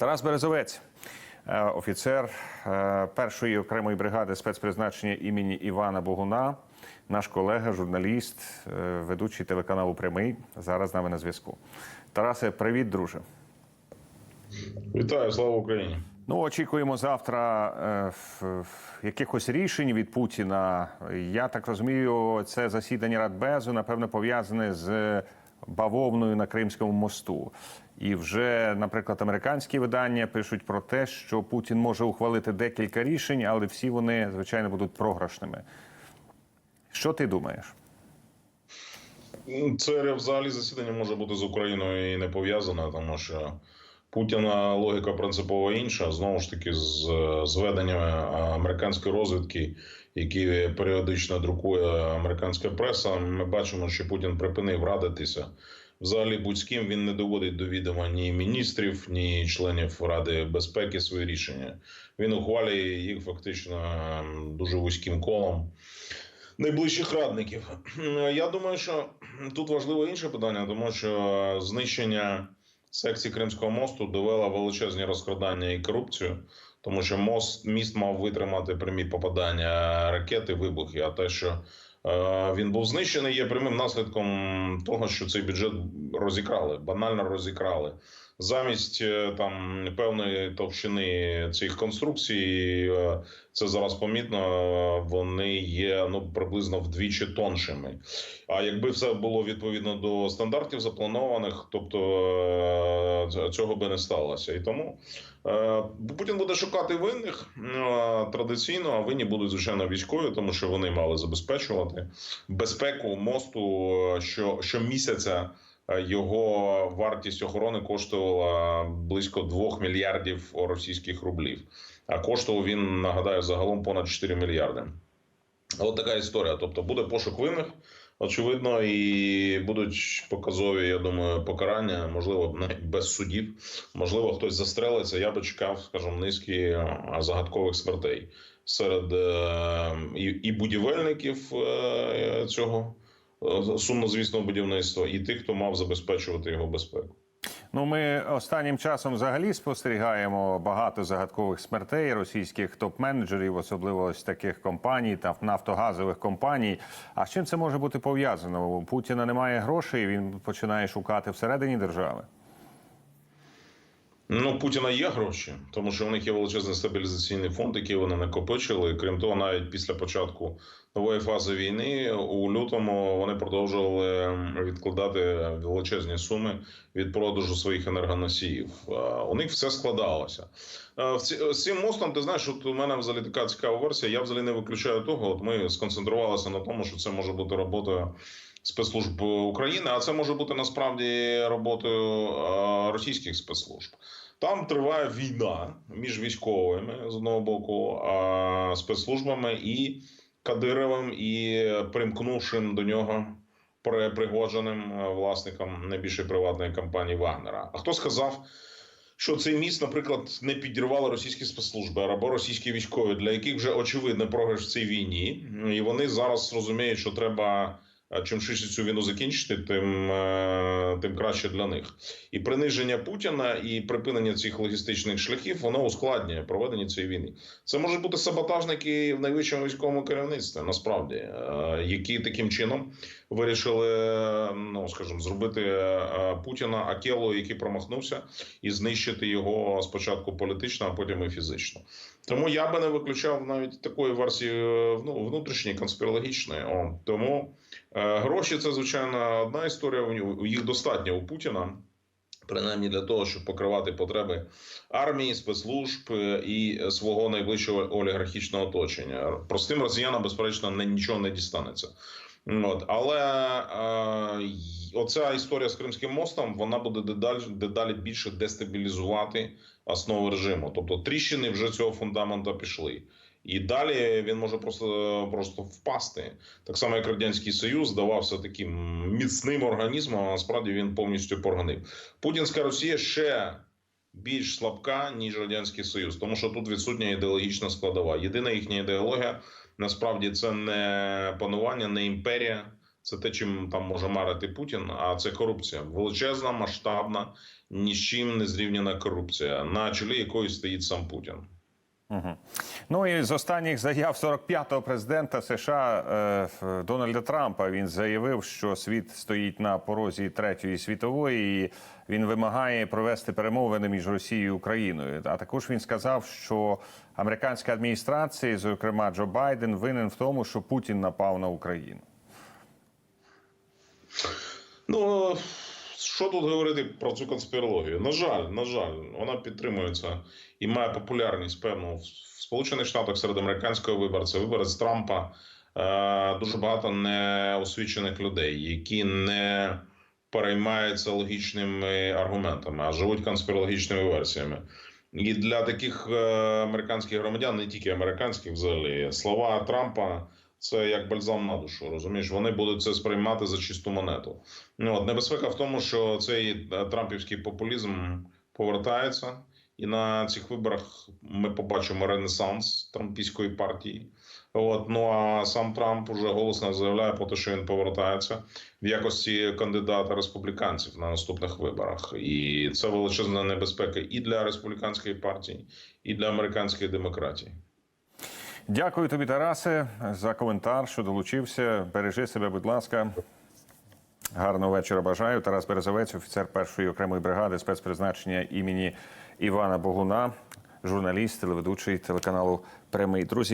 Тарас Березовець, е, офіцер е, першої окремої бригади спецпризначення імені Івана Богуна, наш колега, журналіст, е, ведучий телеканалу Прямий. Зараз з нами на зв'язку. Тарасе, привіт, друже. Вітаю, слава Україні. Ну, очікуємо завтра е, в- в якихось рішень від Путіна. Я так розумію, це засідання Радбезу, напевно, пов'язане з бавовною на Кримському мосту. І вже, наприклад, американські видання пишуть про те, що Путін може ухвалити декілька рішень, але всі вони, звичайно, будуть програшними. Що ти думаєш? Це взагалі засідання може бути з Україною і не пов'язане, тому що Путіна логіка принципово інша. Знову ж таки, з зведеннями американської розвідки, які періодично друкує американська преса. Ми бачимо, що Путін припинив радитися. Взагалі, будь з ким він не доводить до відома ні міністрів, ні членів Ради безпеки свої рішення. Він ухвалює їх фактично ем, дуже вузьким колом найближчих радників. Я думаю, що тут важливо інше питання, тому що знищення секції Кримського мосту довела величезні розкрадання і корупцію, тому що мост міст мав витримати прямі попадання ракети, вибухи. А те, що е, він був знищений, є прямим наслідком того, що цей бюджет розікрали, банально розікрали. Замість е, там певної товщини цих конструкцій, е, це зараз помітно. Вони є ну приблизно вдвічі тоншими. А якби все було відповідно до стандартів запланованих, тобто е, цього би не сталося. І тому Путін буде шукати винних традиційно, а винні будуть звичайно військові, тому що вони мали забезпечувати безпеку мосту що щомісяця. Е, Його вартість охорони коштувала близько 2 мільярдів російських рублів. А коштував він, нагадаю, загалом понад 4 мільярди. От така історія. Тобто буде пошук винних, очевидно, і будуть показові, я думаю, покарання, можливо, без судів. Можливо, хтось застрелиться. Я би чекав, скажімо, низки загадкових смертей серед е, і, будівельників е, цього сумнозвісного будівництва, і тих, хто мав забезпечувати його безпеку. Ну, ми останнім часом взагалі спостерігаємо багато загадкових смертей російських топ-менеджерів, особливо ось таких компаній та нафтогазових компаній. А з чим це може бути пов'язано? У Путіна немає грошей, він починає шукати всередині держави. Ну, Путіна є гроші, тому що у них є величезний стабілізаційний фонд, який вони накопичили. Крім того, навіть після початку нової фази війни у лютому вони продовжували відкладати величезні суми від продажу своїх енергоносіїв. У них все складалося. В цим мостом, ти знаєш, от у мене взагалі така цікава версія. Я взагалі не виключаю того. От ми сконцентрувалися на тому, що це може бути роботою спецслужб України, а це може бути насправді роботою е, російських спецслужб. Там триває війна між військовими з одного боку, а спецслужбами і Кадировим, і примкнувшим до нього при- пригодженим е, власником найбільшої приватної компанії Вагнера. А хто сказав? Що цей міст, наприклад, не підірвали російські спецслужби або російські військові, для яких вже очевидно програш в цій війні, і вони зараз розуміють, що треба чим швидше цю війну закінчити, тим, е, тим краще для них. І приниження Путіна і припинення цих логістичних шляхів воно ускладнює проведення цієї війни. Це можуть бути саботажники в найвищому військовому керівництві, насправді, е, які таким чином вирішили, ну скажімо, зробити е, Путіна Акелою, який промахнувся, і знищити його спочатку політично, а потім і фізично. Тому я би не виключав навіть такої версії е, ну, внутрішньої конспірологічної. О, тому е, гроші це звичайно одна історія. Їх достатньо у Путіна. Принаймні для того, щоб покривати потреби армії, спецслужб е, і свого найближчого олігархічного оточення. Простим росіянам, безперечно, нічого не дістанеться. От але е, оця історія з Кримським мостом вона буде дедалі, дедалі більше дестабілізувати основи режиму. Тобто тріщини вже цього фундамента пішли. І далі він може просто просто впасти. Так само, як Радянський Союз здавався таким міцним організмом, а насправді він повністю прогнив. Путінська Росія ще більш слабка, ніж Радянський Союз, тому що тут відсутня ідеологічна складова. Єдина їхня ідеологія насправді це не панування, не імперія, Це те, чим там може марити Путін, а це корупція. Величезна, масштабна, ні з чим не зрівняна корупція, на чолі якої стоїть сам Путін. Угу. Ну і з останніх заяв 45-го президента США е, Дональда Трампа він заявив, що світ стоїть на порозі третьої світової, і він вимагає провести перемовини між Росією і Україною. А також він сказав, що американська адміністрація, зокрема Джо Байден, винен в тому, що Путін напав на Україну. Ну що тут говорити про цю конспірологію? На жаль, на жаль, вона підтримується і має популярність певну в Сполучених Штатах серед американського виборця, виборець Трампа. Е, дуже багато неосвічених людей, які не переймаються логічними аргументами, а живуть конспірологічними версіями. І для таких е, американських громадян, не тільки американських, взагалі, слова Трампа це як бальзам на душу. Розумієш, вони будуть це сприймати за чисту монету. Ну от небезпека в тому, що цей е, трампівський популізм повертається, і на цих виборах ми побачимо ренесанс трампійської партії. От ну а сам Трамп уже голосно заявляє про те, що він повертається в якості кандидата республіканців на наступних виборах, і це величезна небезпека і для республіканської партії, і для американської демократії. Дякую тобі, Тарасе, за коментар, що долучився. Бережи себе, будь ласка. Гарного вечора бажаю. Тарас Березовець, офіцер першої окремої бригади спецпризначення імені Івана Богуна, журналіст, телеведучий телеканалу Прямий. Друзі.